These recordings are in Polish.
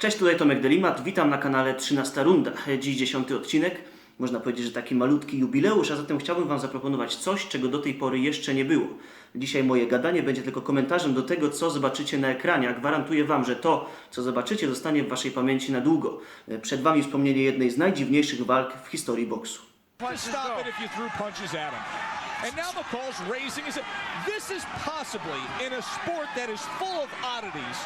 Cześć, tutaj Tomek Delimat, witam na kanale 13 Runda. Dziś dziesiąty odcinek, można powiedzieć, że taki malutki jubileusz, a zatem chciałbym Wam zaproponować coś, czego do tej pory jeszcze nie było. Dzisiaj moje gadanie będzie tylko komentarzem do tego, co zobaczycie na ekranie, a gwarantuję Wam, że to, co zobaczycie, zostanie w Waszej pamięci na długo. Przed Wami wspomnienie jednej z najdziwniejszych walk w historii boksu. Punch stop it if you threw punches at him. And now McCall's raising his. This is possibly in a sport that is full of oddities,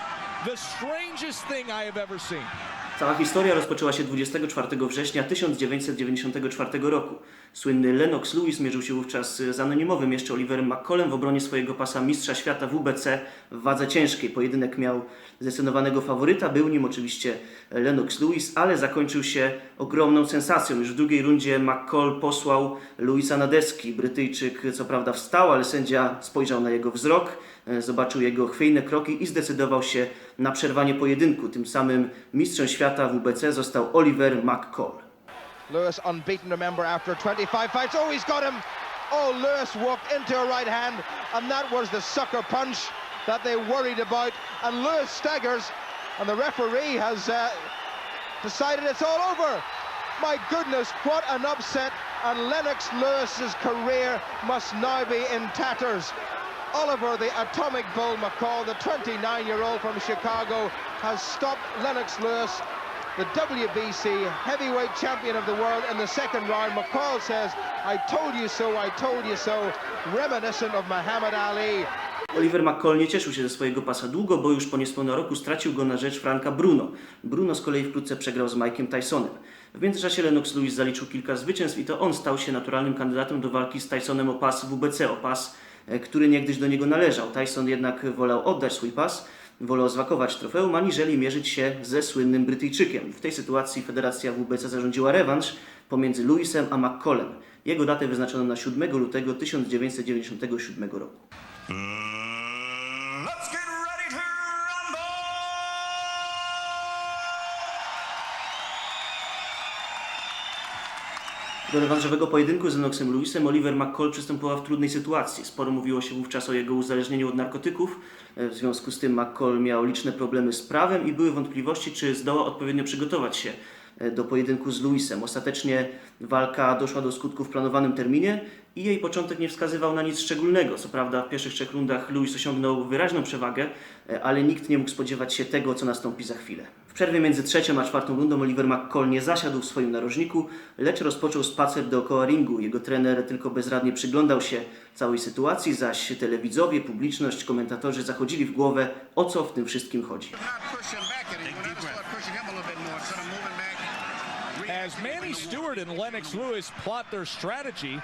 Cała historia rozpoczęła się 24 września 1994 roku. Słynny Lennox Lewis mierzył się wówczas z anonimowym jeszcze Oliverem McCollem w obronie swojego pasa mistrza świata WBC w wadze ciężkiej. Pojedynek miał zdecydowanego faworyta, był nim oczywiście Lennox Lewis, ale zakończył się ogromną sensacją. Już w drugiej rundzie McCall posłał Louisa na deski. Brytyjczyk co prawda wstał, ale sędzia spojrzał na jego wzrok, zobaczył jego chwiejne kroki i zdecydował się na przerwanie pojedynku. Tym samym mistrzem świata WBC został Oliver McCall. Lewis unbeaten, remember, after 25 fights. Oh, he's got him. Oh, Lewis walked into a right hand, and that was the sucker punch that they worried about. And Lewis staggers, and the referee has uh, decided it's all over. My goodness, what an upset. And Lennox Lewis's career must now be in tatters. Oliver, the atomic bull McCall, the 29 year old from Chicago, has stopped Lennox Lewis the WBC heavyweight champion of the world in the second round. McCall says, I told you so, I told you so, reminiscent of Muhammad Ali. Oliver McCall nie cieszył się ze swojego pasa długo, bo już po niespełna roku stracił go na rzecz Franka Bruno. Bruno z kolei wkrótce przegrał z Mike'em Tysonem. W międzyczasie Lennox Lewis zaliczył kilka zwycięstw i to on stał się naturalnym kandydatem do walki z Tysonem o pas WBC, o pas, który niegdyś do niego należał. Tyson jednak wolał oddać swój pas, wolał zwakować trofeum, aniżeli mierzyć się ze słynnym Brytyjczykiem. W tej sytuacji Federacja WBC zarządziła rewanż pomiędzy Lewisem a McCallem. Jego datę wyznaczono na 7 lutego 1997 roku. Do rewanżowego pojedynku z Lennoxem Lewisem Oliver McCall przystępował w trudnej sytuacji. Sporo mówiło się wówczas o jego uzależnieniu od narkotyków. E, W związku z tym McCall miał liczne problemy z prawem i były wątpliwości, czy zdoła odpowiednio przygotować się do pojedynku z Lewisem. Ostatecznie walka doszła do skutku w planowanym terminie i jej początek nie wskazywał na nic szczególnego. Co prawda w pierwszych trzech rundach Lewis osiągnął wyraźną przewagę, e, ale nikt nie mógł spodziewać się tego, co nastąpi za chwilę. W przerwie między trzecią a czwartą rundą Oliver McCall nie zasiadł w swoim narożniku, lecz rozpoczął spacer dookoła ringu. Jego trener tylko bezradnie przyglądał się całej sytuacji, zaś telewidzowie, publiczność, komentatorzy zachodzili w głowę, o co w tym wszystkim chodzi. As Manny Stewart and Lennox Lewis plot their strategy,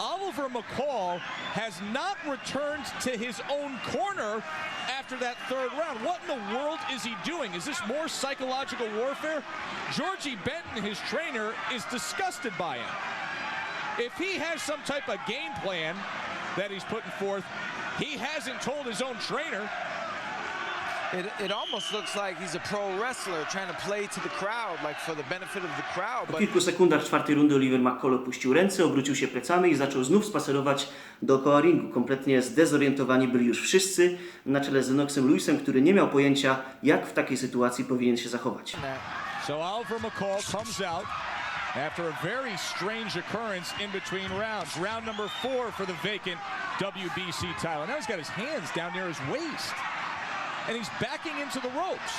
Oliver McCall has not returned to his own corner after that third round. What in the world is he doing? Is this more psychological warfare? Georgie Benton, his trainer, is disgusted by him. If he has some type of game plan that he's putting forth, he hasn't told his own trainer. It, it almost looks like he's a pro wrestler trying to play to the crowd, like for the benefit of the crowd. Po kilku sekundach czwartej rundy Oliver McCall opuścił ręce, obrócił się plecami i zaczął znów spacerować dookoła ringu. Kompletnie zdezorientowani byli już wszyscy, na czele z Lennoxem Lewisem, który nie miał pojęcia, jak w takiej sytuacji powinien się zachować. So Oliver McCall comes out after a very strange occurrence in between rounds. Round number four for the vacant WBC title. Now he's got his hands down near his waist. And he's backing into the ropes.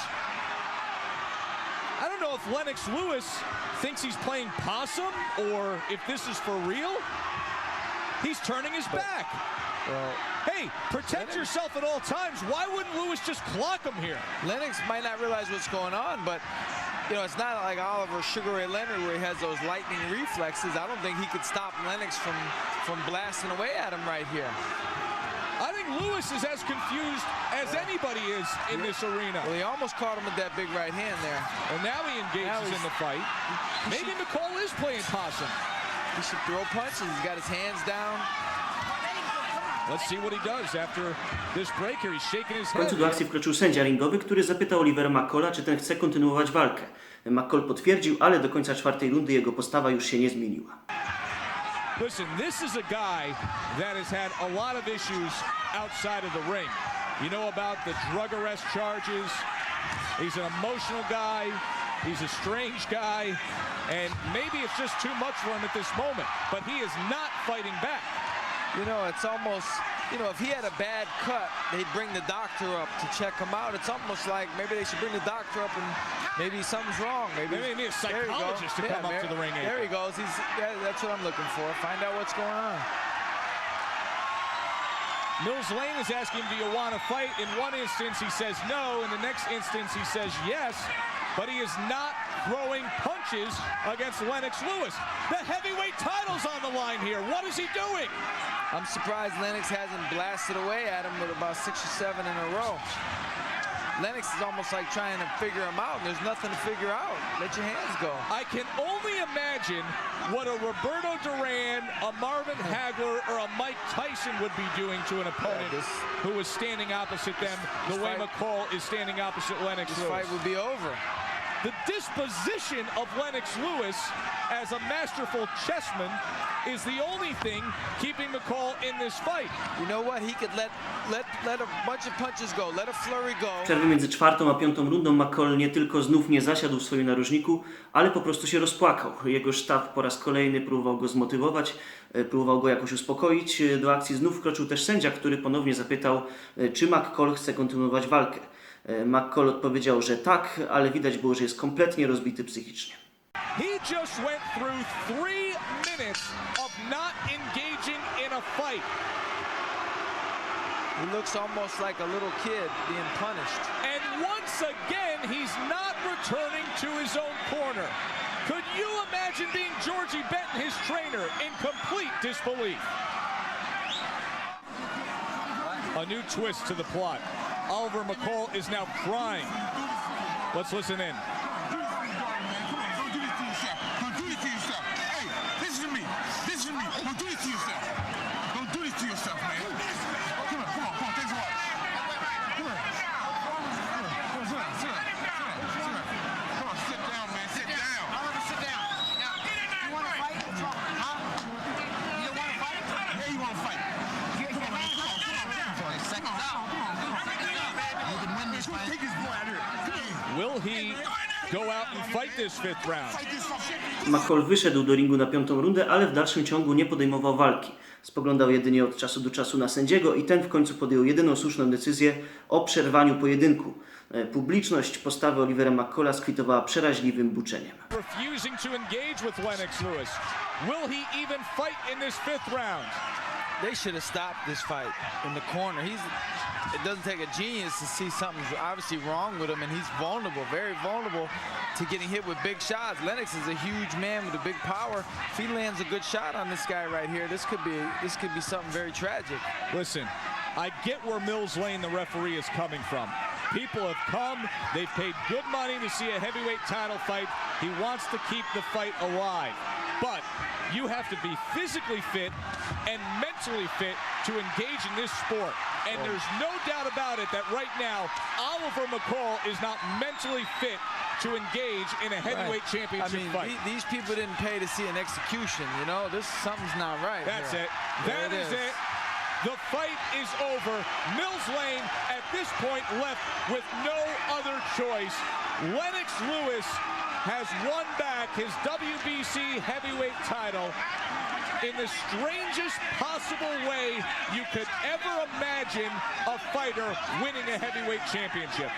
I don't know if Lennox Lewis thinks he's playing possum or if this is for real. He's turning his back. well, Hey, protect yourself at all times. Why wouldn't Lewis just clock him here? Lennox might not realize what's going on, but you know it's not like Oliver Sugar Ray Leonard where he has those lightning reflexes. I don't think he could stop Lennox from from blasting away at him right here. Think Lewis is as confused as anybody is in this arena. Well, he almost caught him with that big right hand there. And now he Now engages he's- in the fight. Maybe McCall is playing possum. He should throw punches. He's got his hands down. Let's see what he does after this break here. He's shaking his W końcu head. do akcji wkroczył sędzia ringowy, który zapytał Olivera McCalla, czy ten chce kontynuować walkę. McCall potwierdził, ale do końca czwartej rundy jego postawa już się nie zmieniła. Listen, this is a guy that has had a lot of issues outside of the ring. You know about the drug arrest charges, He's an emotional guy. He's a strange guy. And maybe it's just too much for him at this moment. But he is not fighting back. You know, it's almost, you know, if he had a bad cut, they'd bring the doctor up to check him out. It's almost like maybe they should bring the doctor up and maybe something's wrong. Maybe, Maybe they need a psychologist to come up to the ring There he goes. He's yeah, that's what I'm looking for. Find out what's going on. Mills Lane is asking, do you want to fight? In one instance, he says no. In the next instance, he says yes. But he is not throwing punches against Lennox Lewis. The heavyweight title's on the line here. What is he doing? I'm surprised Lennox hasn't blasted away at him with about six or seven in a row. Lennox is almost like trying to figure him out, and there's nothing to figure out. Let your hands go. I can only imagine what a Roberto Duran, a Marvin Hagler, or a Mike Tyson would be doing to an opponent this- who is standing opposite them the way fight- McCall is standing opposite Lennox This Lewis. fight would be over. The disposition of Lennox Lewis as a masterful chessman is the only thing keeping McCall in this fight. You know what? He could let let let a bunch of punches go, let a flurry go. W przerwie między czwartą a piątą rundą McCall nie tylko znów nie zasiadł w swoim narożniku, ale po prostu się rozpłakał. Jego sztab po raz kolejny próbował go zmotywować, e, próbował go jakoś uspokoić. E, Do akcji znów wkroczył też sędzia, który ponownie zapytał, e, czy McCall chce kontynuować walkę. McCall odpowiedział, że tak, ale widać było, że jest kompletnie rozbity psychicznie. He just went through three minutes of not engaging in a fight. He looks almost like a little kid being punished. And once again, he's not returning to his own corner. Could you imagine being Georgie Benton, his trainer, in complete disbelief? A new twist to the plot. Oliver McCall is now crying. Let's listen in. McCall wyszedł do ringu na piątą rundę, ale w dalszym ciągu nie podejmował walki. Spoglądał jedynie od czasu do czasu na sędziego i ten w końcu podjął jedyną słuszną decyzję o przerwaniu pojedynku. E, Publiczność postawę Olivera McCalla skwitowała przeraźliwym buczeniem. Refusing to engage with Lennox Lewis. Will he even fight in this fifth round? They should have stopped this fight in the corner. He's it doesn't take a genius to see something's obviously wrong with him, and he's vulnerable, very vulnerable to getting hit with big shots. Lennox is a huge man with a big power. If he lands a good shot on this guy right here, this could be this could be something very tragic. Listen, I get where Mills Lane, the referee, is coming from. People have come, they've paid good money to see a heavyweight title fight. He wants to keep the fight alive. You have to be physically fit and mentally fit to engage in this sport. And oh. there's no doubt about it that right now, Oliver McCall is not mentally fit to engage in a heavyweight Right. championship I mean, fight. the- these people didn't pay to see an execution. You know, this something's not right. That's here. it. There That is it. The fight is over. Mills Lane at this point left with no other choice. Lennox Lewis has won back his WBC heavyweight title in the strangest possible way you could ever imagine a fighter winning a heavyweight championship.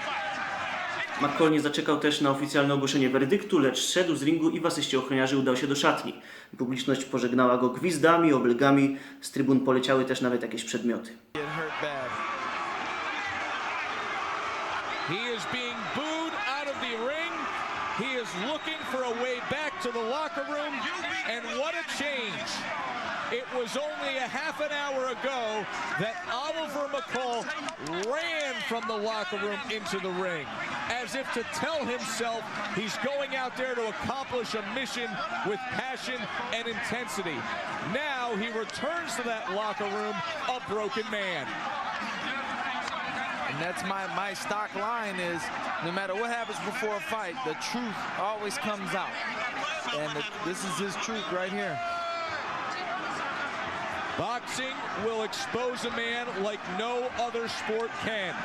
McCall nie zaczekał też na oficjalne ogłoszenie werdyktu, lecz szedł z ringu i w asyście ochroniarzy udał się do szatni. Publiczność pożegnała go gwizdami, obelgami, z trybun poleciały też nawet jakieś przedmioty. The locker room. And what a change. It was only a half an hour ago that Oliver McCall ran from the locker room into the ring, as if to tell himself he's going out there to accomplish a mission with passion and intensity. Now he returns to that locker room a broken man. And that's my, my stock line is no matter what happens before a fight, the truth always comes out. And the, this is his truth right here. Boxing will expose a man like no other sport can.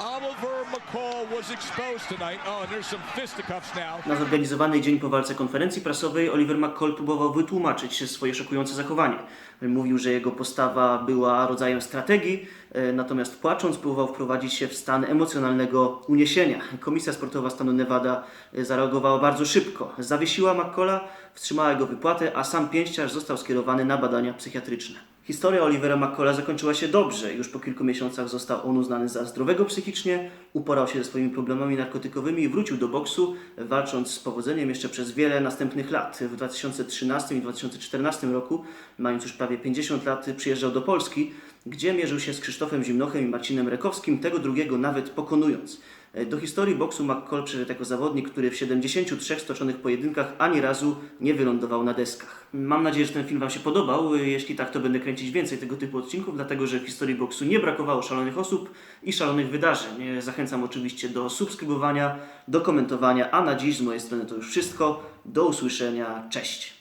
Oliver McCall was exposed tonight. Oh, and there's some fisticuffs now. Na zorganizowany dzień po walce konferencji prasowej Oliver McCall próbował wytłumaczyć swoje szokujące zachowanie. Mówił, że jego postawa była rodzajem strategii, e, natomiast płacząc próbował wprowadzić się w stan emocjonalnego uniesienia. Komisja sportowa stanu Nevada e, zareagowała bardzo szybko. Zawiesiła McCalla, wstrzymała jego wypłatę, a sam pięściarz został skierowany na badania psychiatryczne. Historia Olivera McCalla zakończyła się dobrze. Już po kilku miesiącach został on uznany za zdrowego psychicznie, uporał się ze swoimi problemami narkotykowymi i wrócił do boksu, walcząc z powodzeniem jeszcze przez wiele następnych lat. W 2013 i 2014 roku, mając już prawie 50 lat, przyjeżdżał do Polski, gdzie mierzył się z Krzysztofem Zimnochem i Marcinem Rekowskim, tego drugiego nawet pokonując. Do historii boksu McCall przyszedł jako zawodnik, który w 73 stoczonych pojedynkach ani razu nie wylądował na deskach. Mam nadzieję, że ten film Wam się podobał. Jeśli tak, to będę kręcić więcej tego typu odcinków, dlatego że w historii boksu nie brakowało szalonych osób i szalonych wydarzeń. Zachęcam oczywiście do subskrybowania, do komentowania, a na dziś z mojej strony to już wszystko. Do usłyszenia. Cześć!